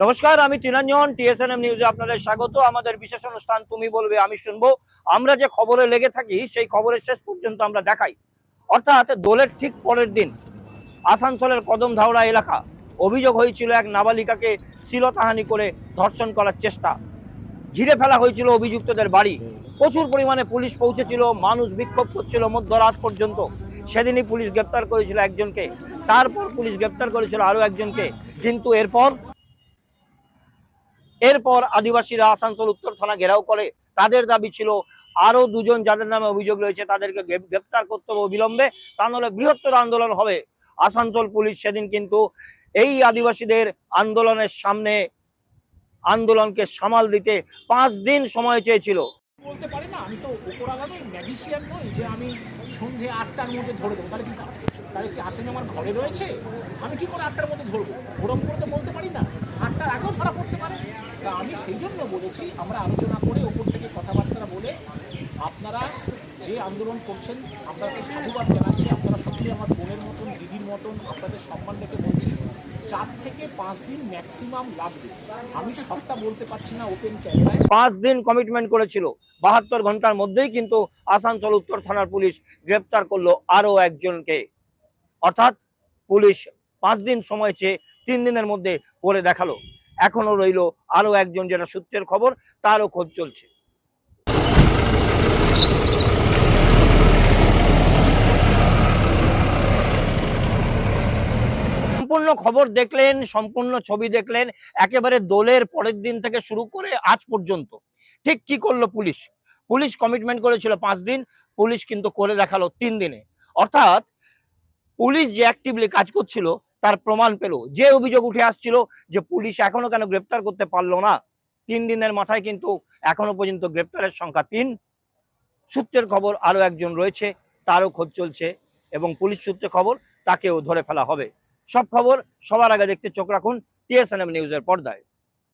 নমস্কার, আমি তৃণাঞ্জন, টিএসএনএম নিউজে আপনাদের স্বাগত। আমাদের বিশেষ অনুষ্ঠান তুমি বলবে, আমি শুনব। আমরা যে খবরে লেগে থাকি, সেই খবরের শেষ পর্যন্ত আমরা দেখাই। অর্থাৎ দোলের ঠিক পরের দিন আসানসোলের কদম ধাওড়া এলাকা অভিযোগ হয়েছিল এক নাবালিকাকে শিলতাহানি করে ধর্ষণ করার চেষ্টা। ঘিরে ফেলা হয়েছিল অভিযুক্তদের বাড়ি। প্রচুর পরিমাণে পুলিশ পৌঁছেছিল, মানুষ বিক্ষোভ করছিল মধ্যরাত পর্যন্ত। সেদিনই পুলিশ গ্রেপ্তার করেছিল একজনকে। তারপর পুলিশ গ্রেপ্তার করেছিল আরও একজনকে। কিন্তু এরপর এরপর আদিবাসীরা আসানসোল, উত্তর থানা ঘেরাও করে। তাদের দাবি ছিল আরও দুজন যাদের নামে অভিযোগ রয়েছে, তাদেরকে গ্রেপ- গ্রেপ্তার করতে হবে অবিলম্বে, তা নাহলে বৃহত্তর আন্দোলন হবে। আসানসোল পুলিশ সেদিন কিন্তু এই আদিবাসীদের আন্দোলনের সামনে আন্দোলনকে সামাল দিতে পাঁচ দিন সময় চেয়েছিল। বলতে পারি না, আমি তো উপরাগামী আমি সন্ধে আটটার মধ্যে ধরে তাহলে কি তাহলে আমার ঘরে রয়েছে? আমি কি করে আটটার মধ্যে ধরবো? ওরম করে তো বলতে পারি না আটটার আগেও ধরা পড়তে পারে তা আমি সেই জন্য বলেছি, আমরা আলোচনা করে ওপর থেকে কথাবার্তা বলে আপনারা যে আন্দোলন করছেন, আপনাকে সাধুবাদ জানাচ্ছি, আপনারা সত্যি আমার বোনের মতন, দিদির মতন, আপনাদের সম্মান রেখে বলছি, চার থেকে পাঁচ দিন ম্যাক্সিমাম লাগবে। আমি সবটা বলতে পারছি না ওপেন ক্যামেরায় পাঁচ দিন কমিটমেন্ট করেছিল। বাহাত্তর ঘণ্টার মধ্যেই কিন্তু আসানসোল উত্তর থানার পুলিশ গ্রেপ্তার করল আরও একজনকে। অর্থাৎ পুলিশ পাঁচ দিন সময় চেয়ে তিন দিনের মধ্যে করে দেখাল। এখনও রইল আরও একজন যেটা সূত্রের খবর, তারও খোঁজ চলছে। সম্পূর্ণ খবর দেখলেন, সম্পূর্ণ ছবি দেখলেন, একেবারে দোলের পরের দিন থেকে শুরু করে আজ পর্যন্ত। ঠিক কি করল পুলিশ? পুলিশ কমিটমেন্ট করেছিল পাঁচ দিন, পুলিশ কিন্তু করে দেখাল তিন দিনে। অর্থাৎ পুলিশ যে অ্যাক্টিভলি কাজ করছিল তার প্রমাণ পেল। যে অভিযোগ উঠে আসছিল যে পুলিশ এখনও কেন গ্রেপ্তার করতে পারল না, তিন দিনের মাথায় কিন্তু এখনও পর্যন্ত গ্রেপ্তারের সংখ্যা তিন। সূত্রের খবর আরও একজন রয়েছে, তারও খোঁজ চলছে এবং পুলিশ সূত্রে খবর তাকেও ধরে ফেলা হবে। সব খবর সবার আগে দেখতে চোখ রাখুন টিএসএনএম নিউজের পর্দায়।